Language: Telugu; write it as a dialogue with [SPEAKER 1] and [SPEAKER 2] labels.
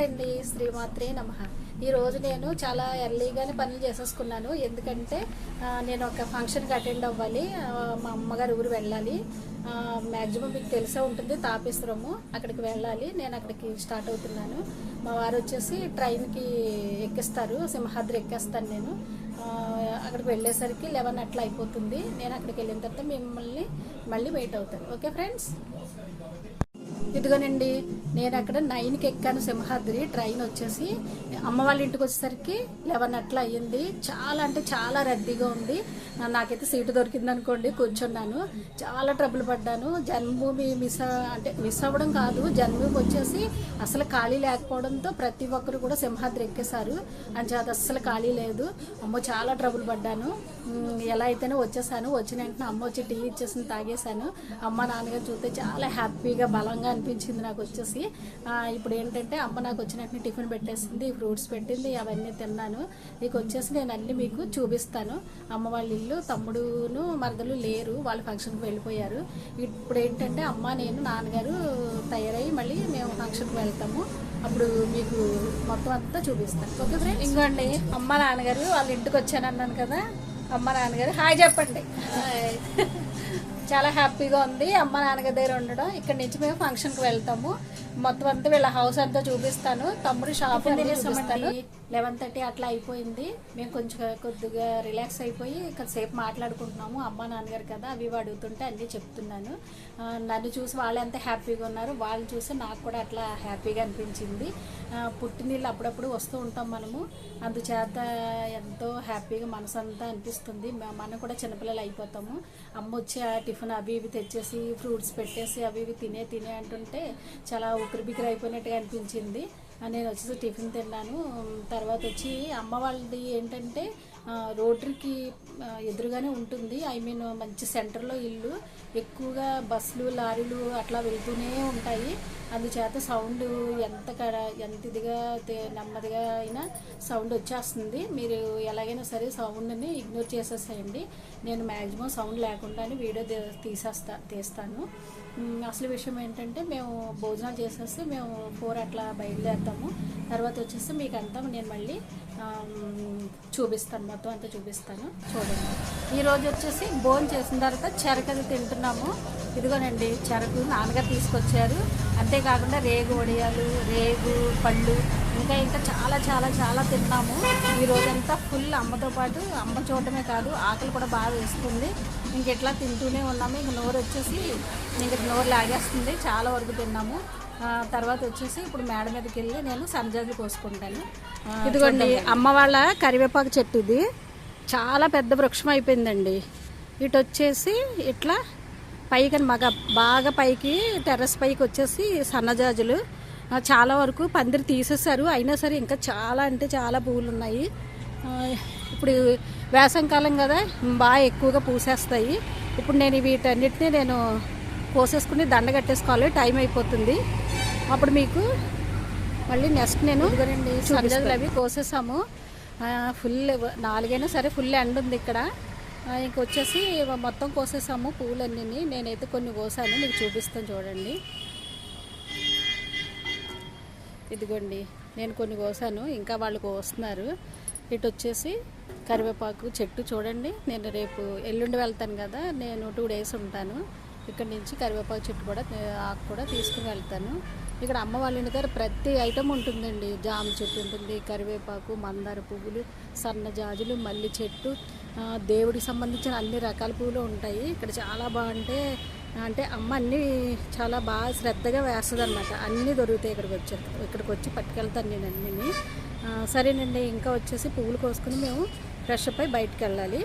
[SPEAKER 1] నమస్తే అండి శ్రీమాత్రే నమ. ఈరోజు నేను చాలా ఎర్లీగానే పనులు చేసేసుకున్నాను. ఎందుకంటే నేను ఒక ఫంక్షన్కి అటెండ్ అవ్వాలి. మా అమ్మగారు ఊరు వెళ్ళాలి. మ్యాక్సిమం మీకు తెలిసే ఉంటుంది తాపేశ్వరము అక్కడికి వెళ్ళాలి. నేను అక్కడికి స్టార్ట్ అవుతున్నాను. మా వారు వచ్చేసి ట్రైన్కి ఎక్కిస్తారు సింహాద్రి ఎక్కేస్తాను నేను. అక్కడికి వెళ్ళేసరికి లెవెన్ అట్లా అయిపోతుంది. నేను అక్కడికి వెళ్ళిన తర్వాత మిమ్మల్ని మళ్ళీ వెయిట్ అవుతాను. Okay friends? ఇదిగోనండి నేను అక్కడ నైన్కి ఎక్కాను సింహాద్రి ట్రైన్ వచ్చేసి. అమ్మ వాళ్ళ ఇంటికి వచ్చేసరికి లెవెన్ అట్లా అయ్యింది. చాలా అంటే చాలా రద్దీగా ఉంది. నాకైతే సీటు దొరికింది అనుకోండి కూర్చున్నాను. చాలా ట్రబుల్ పడ్డాను. జన్మభూమి మిస్ అంటే మిస్ అవ్వడం కాదు. జన్మభూమి వచ్చేసి అసలు ఖాళీ లేకపోవడంతో ప్రతి ఒక్కరు కూడా సింహాద్రి ఎక్కేశారు. అని అది అస్సలు ఖాళీ లేదు. అమ్మో చాలా ట్రబుల్ పడ్డాను. ఎలా అయితేనే వచ్చేసాను వచ్చిన వెంటనే అమ్మ వచ్చి టీ ఇచ్చేసి తాగేశాను. అమ్మ నాన్నగారు చూస్తే చాలా హ్యాపీగా బలంగా అనిపించింది నాకు వచ్చేసి. ఇప్పుడు ఏంటంటే అమ్మ నాకు వచ్చిన వెంటనే టిఫిన్ పెట్టేసింది ఫ్రూట్స్ పెట్టింది అవన్నీ తిన్నాను. ఇక వచ్చేసి నేను అన్ని మీకు చూపిస్తాను. అమ్మ వాళ్ళ ఇల్లు తమ్ముడును మరదలు లేరు వాళ్ళు ఫంక్షన్కి వెళ్ళిపోయారు. ఇప్పుడు ఏంటంటే అమ్మ నేను నాన్నగారు తయారయ్యి మళ్ళీ మేము ఫంక్షన్కి వెళ్తాము. అప్పుడు మీకు మొత్తం అంతా చూపిస్తాను. Okay friends? ఇంకోండి అమ్మ నాన్నగారు వాళ్ళ ఇంటికి వచ్చాను అన్నాను కదా. అమ్మ నాన్నగారు హాయ్ చెప్పండి. చాలా హ్యాపీగా ఉంది. అమ్మ నాన్నగారి దగ్గర ఉండడం. ఇక్కడ నుంచి మేము ఫంక్షన్కి వెళ్తాము. మొత్తం అంతా వీళ్ళ హౌస్ అంతా చూపిస్తాను. తమ్ముడు షాప్ చూపిస్తాను. లెవెన్ థర్టీ అట్లా అయిపోయింది. మేము కొంచెం కొద్దిగా రిలాక్స్ అయిపోయి సేపు మాట్లాడుకుంటున్నాము. అమ్మ నాన్నగారు కదా అవి ఇవి అడుగుతుంటే అన్నీ చెప్తున్నాను. నన్ను చూసి వాళ్ళు ఎంత హ్యాపీగా ఉన్నారు వాళ్ళు చూసి నాకు కూడా అట్లా హ్యాపీగా అనిపించింది. పుట్టినీళ్ళు అప్పుడప్పుడు వస్తూ ఉంటాం మనము. అందుచేత ఎంతో హ్యాపీగా మనసంతా అనిపిస్తుంది. మనం కూడా చిన్నపిల్లలు అయిపోతాము. అమ్మ వచ్చి ఆ టిఫిన్ అవి ఇవి తెచ్చేసి ఫ్రూట్స్ పెట్టేసి అవి ఇవి తినే తినే అంటుంటే చాలా ఉక్కిరి బిక్కిరి అయిపోయినట్టుగా అనిపించింది. నేను వచ్చేసి టిఫిన్ తిన్నాను. తర్వాత వచ్చి అమ్మ వాళ్ళది ఏంటంటే ఆ, రోడ్డుకి ఎదురుగానే ఉంటుంది. ఐ మీన్ మంచి సెంటర్లో ఇల్లు. ఎక్కువగా బస్సులు లారీలు అట్లా వెళ్తూనే ఉంటాయి. అందుచేత సౌండ్ ఎంత కడ ఎంత ఇదిగా నెమ్మదిగా అయినా సౌండ్ వచ్చేస్తుంది. మీరు ఎలాగైనా సరే సౌండ్ని ఇగ్నోర్ చేసేసేయండి. నేను మ్యాక్సిమం సౌండ్ లేకుండానే వీడియో తీసేస్తా తీస్తాను. అసలు విషయం ఏంటంటే మేము భోజనాలు చేసేసి మేము ఫోర్ అట్లా బయలుదేరుతాము. తర్వాత వచ్చేసి మీకు అంతా నేను మళ్ళీ చూపిస్తాను. మొత్తం అంతా చూపిస్తాను. చూడండి. ఈరోజు వచ్చేసి భోజనం చేసిన తర్వాత చెరకది తింటున్నాము. ఇదిగోనండి చెరకు నాన్నగారు తీసుకొచ్చారు. అంతేకాకుండా రేగు వడియాలు రేగు పళ్ళు ఇంకా ఇంకా చాలా చాలా చాలా తిన్నాము. ఈ రోజంతా ఫుల్ అమ్మతో పాటు అమ్మ చూడటమే కాదు ఆకలి కూడా బాగా వేస్తుంది. ఇంక ఇట్లా తింటూనే ఉన్నాము. ఇంక నోరు వచ్చేసి ఇంక నోరు లాగేస్తుంది. చాలా వరకు తిన్నాము. తర్వాత వచ్చేసి ఇప్పుడు మేడ మీదకి వెళ్ళి నేను సన్నజాజులు కోసుకుంటాను. ఇదిగోండి అమ్మ వాళ్ళ కరివేపాకు చెట్టు ఇది. చాలా పెద్ద వృక్షం అయిపోయిందండి. ఇటు వచ్చేసి ఇట్లా పైకి మగ బాగా పైకి టెర్రస్ పైకి వచ్చేసి సన్నజాజులు. చాలా వరకు పందిరి తీసేశారు. అయినా సరే ఇంకా చాలా అంటే చాలా పువ్వులు ఉన్నాయి ఇప్పుడు వేసంకాలం కదా బాగా ఎక్కువగా పూసేస్తాయి. ఇప్పుడు నేను వీటన్నిటిని నేను కోసేసుకుని దండ కట్టేసుకోవాలి. టైం అయిపోతుంది. అప్పుడు మీకు మళ్ళీ నెక్స్ట్ నేను సబ్జాజులు అవి కోసేసాము. ఫుల్ నాలుగైనా సరే ఫుల్ ఎండ ఉంది ఇక్కడ. ఇంక వచ్చేసి మొత్తం కోసేసాము పువ్వులన్నీ నేనైతే కొన్ని కోసాను. మీకు చూపిస్తాను చూడండి. ఇదిగోండి. నేను కొన్ని కోసాను. ఇంకా వాళ్ళు కోస్తున్నారు. ఇటు వచ్చేసి కరివేపాకు చెట్టు చూడండి. నేను రేపు ఎల్లుండి వెళ్తాను కదా. నేను టూ డేస్ ఉంటాను. ఇక్కడ నుంచి కరివేపాకు చెట్టు కూడా ఆకు కూడా తీసుకుని వెళ్తాను. ఇక్కడ అమ్మ వాళ్ళ ఇంటి దగ్గర ప్రతి ఐటెం ఉంటుందండి. జామ చెట్టు ఉంటుంది కరివేపాకు మందార పువ్వులు సన్న జాజులు మల్లి చెట్టు దేవుడికి సంబంధించిన అన్ని రకాల పువ్వులు ఉంటాయి. ఇక్కడ చాలా బాగుంటే అంటే అమ్మ అన్నీ చాలా బాగా శ్రద్ధగా వేస్తుంది అనమాట అన్నీ దొరుకుతాయి ఇక్కడికి వచ్చి ఇక్కడికి వచ్చి పట్టుకెళ్తాను నేను అన్నీ సరేనండి ఇంకా వచ్చేసి పువ్వులు కోసుకుని మేము ఫ్రెష్ అప్ అయి బయటికి వెళ్ళాలి.